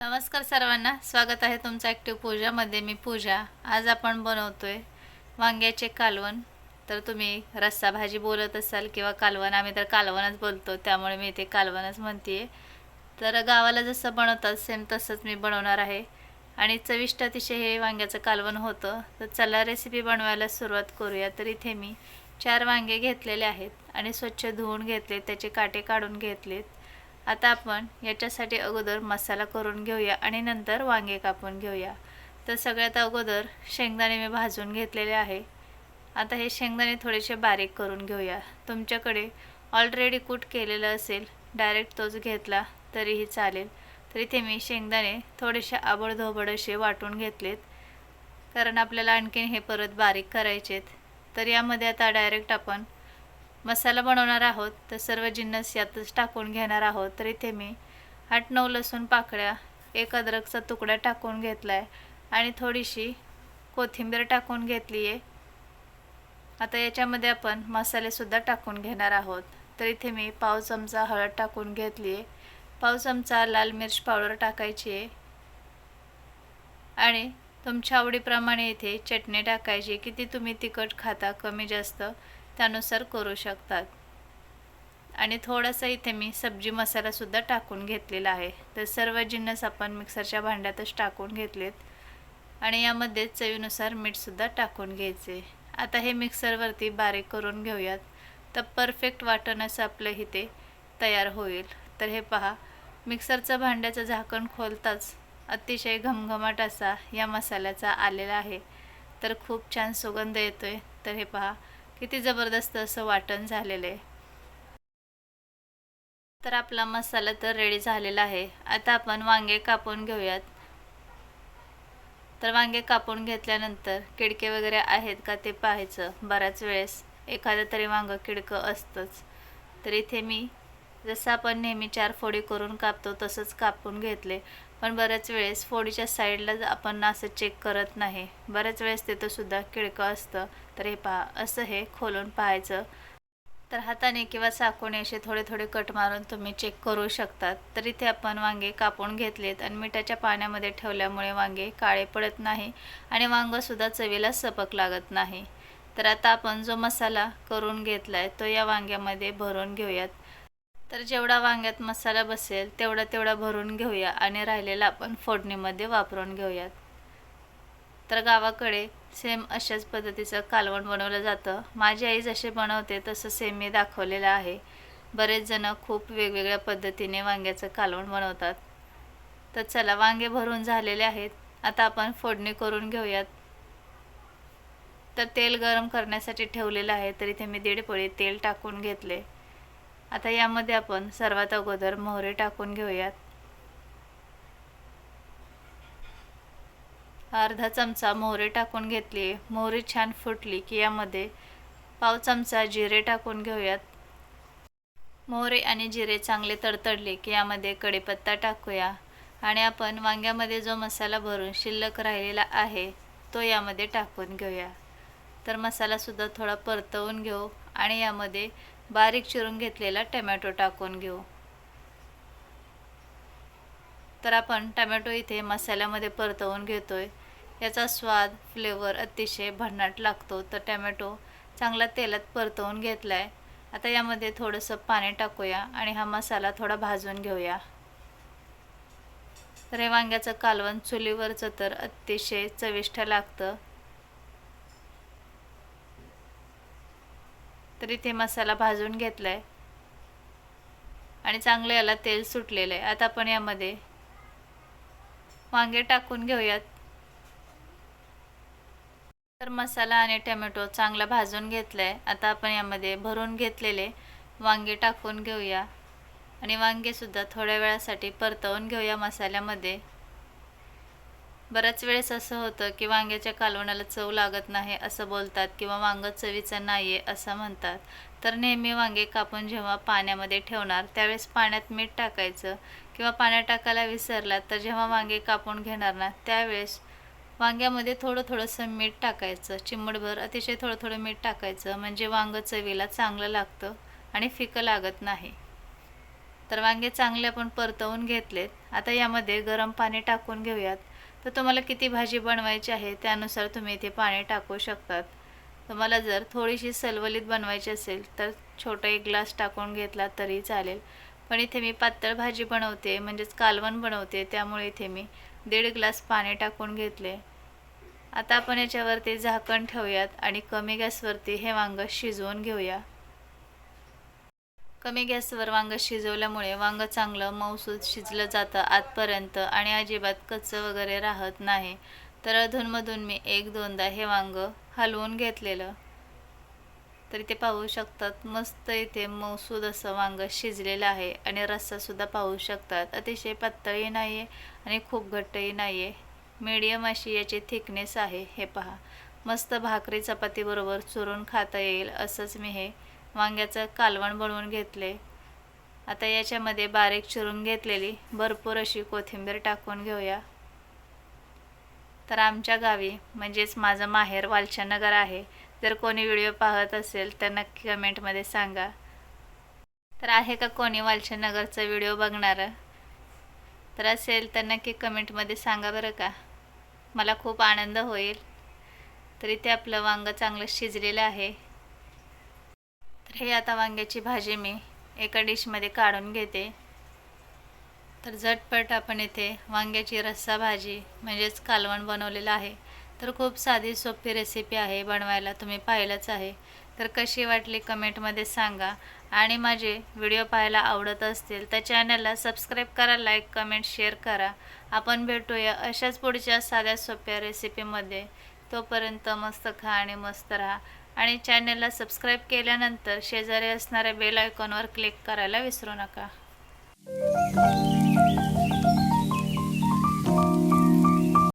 नमस्कार सर्वांना. स्वागत आहे तुमचं ॲक्टिव्ह पूजामध्ये मी पूजा. आज आपण बनवतोय वांग्याचे कालवण. तर तुम्ही रस्सा भाजी बोलत असाल किंवा कालवण आम्ही तर कालवणच बोलतो त्यामुळे मी इथे कालवणच म्हणते तर गावाला जसं बनवतात सेम तसंच मी बनवणार आहे. आणि चविष्ट अतिशय हे वांग्याचं कालवण होतं. तर चला रेसिपी बनवायला सुरुवात करूया. तर इथे मी चार वांगे घेतलेले आहेत. आणि स्वच्छ धुवून घेतले त्याचे काटे काढून घेतलेत. आता आपण याच्यासाठी अगोदर मसाला करून घेऊया आणि नंतर वांगे कापून घेऊया. तर सगळ्यात अगोदर शेंगदाणे मी भाजून घेतलेले आहे. आता हे शेंगदाणे थोडेसे बारीक करून घेऊया. तुमच्याकडे ऑलरेडी कूट केलेलं असेल डायरेक्ट तोच घेतला तरीही चालेल. तर इथे मी शेंगदाणे थोडेसे आबडधोबड असे वाटून घेतलेत. कारण आपल्याला आणखीन हे परत बारीक करायचेत. तर यामध्ये आता डायरेक्ट आपण मसाला बनवणार आहोत तर सर्व जिन्नस यातच टाकून घेणार आहोत. तर इथे मी आठ नऊ लसूण पाकळ्या एक अद्रकचा तुकडा टाकून घेतला आहे आणि थोडीशी कोथिंबीर टाकून घेतली आहे. आता याच्यामध्ये आपण मसालेसुद्धा टाकून घेणार आहोत. तर इथे मी पाव चमचा हळद टाकून घेतली आहे. पाव चमचा लाल मिरच पावडर टाकायची आहे. आणि तुमच्या आवडीप्रमाणे इथे चटणी टाकायची किती तुम्ही तिखट खाता कमी जास्त त्यानुसार करू शकतात. आणि थोडासा इथे मी सब्जी मसालासुद्धा टाकून घेतलेला आहे. तर सर्व जिन्नस आपण मिक्सरच्या भांड्यातच टाकून घेतलेत. आणि यामध्ये चवीनुसार मीठसुद्धा टाकून घ्यायचे. आता हे मिक्सरवरती बारीक करून घेऊयात. तर परफेक्ट वाटण असं आपलं इथे तयार होईल. तर हे पहा मिक्सरचं भांड्याचं झाकण खोलताच अतिशय घमघमाट असा या मसाल्याचा आलेला आहे. तर खूप छान सुगंध येतो आहे तर हे पहा किती जबरदस्त असं वाटण झालेलं आहे. तर आपला मसाला तर रेडी झालेला आहे. आता आपण वांगे कापून घेऊयात. तर वांगे कापून घेतल्यानंतर किडके वगैरे आहेत का ते पाहायचं बऱ्याच वेळेस. एखादं तरी वांगं किडकं असतंच. तर इथे मी जसं आपण नेहमी चार फोडी करून कापतो तसंच कापून घेतले. पण बऱ्याच वेळेस फोडीच्या साईडला आपण असं चेक करत नाही. बऱ्याच वेळेस तिथं सुद्धा किडकं असतं. तर हे पहा असं हे खोलून पाहायचं. तर हाताने किंवा चाकूने असे थोडे थोडे कट मारून तुम्ही चेक करू शकतात. तर इथे आपण वांगे कापून घेतलेत आणि मिठाच्या पाण्यामध्ये ठेवल्यामुळे वांगे काळे पडत नाही आणि वांगंसुद्धा चवीला सपक लागत नाही. तर आता आपण जो मसाला करून घेतला आहे तो या वांग्यामध्ये भरून घेऊयात. तर जेवढा वांग्यात मसाला बसेल तेवढा तेवढा भरून घेऊया आणि राहिलेला आपण फोडणीमध्ये वापरून घेऊयात. तर गावाकडे सेम अशाच पद्धतीचं कालवण बनवलं जातं. माझी आई जसे बनवते तसं सेम मी दाखवलेलं आहे. बरेच जण खूप वेगवेगळ्या पद्धतीने वांग्याचं कालवण बनवतात. तर चला वांगे भरून झालेले आहेत. आता आपण फोडणी करून घेऊयात. तर तेल गरम करण्यासाठी ठेवलेलं आहे तर इथे मी दीड पळी तेल टाकून घेतले. आता यामध्ये आपण सर्वात अगोदर मोहरे टाकून घेऊयात. अर्धा चमचा मोहरे टाकून घेतली. मोहरी छान फुटली की यामध्ये पाव चमचा जिरे टाकून घेऊयात. मोहरे आणि जिरे चांगले तडतडले की यामध्ये कढीपत्ता टाकूया. आणि आपण वांग्यामध्ये जो मसाला भरून शिल्लक राहिलेला आहे तो यामध्ये टाकून घेऊया. तर मसालासुद्धा थोडा परतवून घेऊ. आणि यामध्ये बारीक चिरून घेतलेला टमॅटो टाकून घेऊ. तर आपण टमॅटो इथे मसाल्यामध्ये परतवून घेतोय. याचा स्वाद फ्लेवर अतिशय भन्नाट लागतो. तर टमॅटो चांगला तेलात परतवून घेतला आहे आता यामध्ये थोडंसं पाणी टाकूया आणि हा मसाला थोडा भाजून घेऊया. तर हे वांग्याचं कालवण चुलीवरचं तर अतिशय चविष्ट लागतं. तर इथे मसाला भाजून घेतला आहे आणि चांगलं याला तेल सुटलेलं आहे आता आपण यामध्ये वांगे टाकून घेऊयात. तर मसाला आणि टोमॅटो चांगला भाजून घेतला आहे आता आपण यामध्ये भरून घेतलेले वांगे टाकून घेऊया. आणि वांगेसुद्धा थोड्या वेळासाठी परतवून घेऊया मसाल्यामध्ये. बऱ्याच वेळेस असं होतं की वांग्याच्या कालवणाला चव लागत नाही असं बोलतात किंवा वांगं चवीचं नाही आहे असं म्हणतात. तर नेहमी वांगे कापून जेव्हा पाण्यामध्ये ठेवणार त्यावेळेस पाण्यात मीठ टाकायचं किंवा पाण्यात टाकायला विसरला तर जेव्हा वांगे कापून घेणार ना त्यावेळेस वांग्यामध्ये थोडं थोडंसं मीठ टाकायचं. चिमडभर अतिशय थोडं थोडं मीठ टाकायचं म्हणजे वांगं चवीला चांगलं लागतं आणि फिकं लागत नाही. तर वांगे चांगले आपण परतवून घेतलेत. आता यामध्ये गरम पाणी टाकून घेऊयात. तर तुम्हाला किती भाजी बनवायची आहे त्यानुसार तुम्ही इथे पाणी टाकू शकतात. तुम्हाला जर थोडीशी सलवलीत बनवायची असेल तर छोटा एक ग्लास टाकून घेतला तरी चालेल. पण इथे मी पातळ भाजी बनवते म्हणजेच कालवण बनवते त्यामुळे इथे मी दीड ग्लास पाणी टाकून घेतले. आता आपण याच्यावरती झाकण ठेवूयात आणि कमी गॅसवरती हे वांग शिजवून घेऊया. कमी गॅसवर वांग शिजवल्यामुळे वांग चांगलं मऊसूद शिजलं जातं आतपर्यंत आणि अजिबात कच्चं वगैरे राहत नाही. तर अधूनमधून मी एक दोनदा हे वांग हलवून घेतलेलं. तर इथे पाहू शकतात मस्त इथे मऊसूद असं वांग शिजलेलं आहे आणि रस्सासुद्धा पाहू शकतात. अतिशय पातळही नाही आहे आणि खूप घट्टही नाही आहे मीडियम अशी याची थिकनेस आहे हे पहा. मस्त भाकरी चपातीबरोबर चुरून खाता येईल असंच मी हे वांग्याचं कालवण बनवून घेतले. आता याच्यामध्ये बारीक चिरून घेतलेली भरपूर अशी कोथिंबीर टाकून घेऊया. तर आमच्या गावी म्हणजेच माझं माहेर वालचनगर आहे. जर कोणी व्हिडिओ पाहत असेल तर नक्की कमेंटमध्ये सांगा. तर आहे का कोणी वालचनगरचा व्हिडिओ बघणारं? तर असेल तर नक्की कमेंटमध्ये सांगा बरं का. मला खूप आनंद होईल. तर इथे आपलं वांगं चांगलं शिजलेलं आहे. हे आता वांग्याची भाजी मी एका डिशमध्ये काढून घेते. तर झटपट आपण इथे वांग्याची रस्सा भाजी म्हणजेच कालवण बनवलेलं आहे. तर खूप साधी सोपी रेसिपी आहे बनवायला तुम्ही पाहिलंच आहे. तर कशी वाटली कमेंटमध्ये सांगा. आणि माझे व्हिडिओ पाहायला आवडत असतील तर चॅनलला सबस्क्राईब करा लाईक कमेंट शेअर करा. आपण भेटूया अशाच पुढच्या साध्या सोप्या रेसिपीमध्ये तोपर्यंत मस्त खा आणि मस्त राहा. आणि चॅनलला सबस्क्राईब केल्यानंतर शेजारी असणाऱ्या बेल आयकॉनवर क्लिक करायला विसरू नका.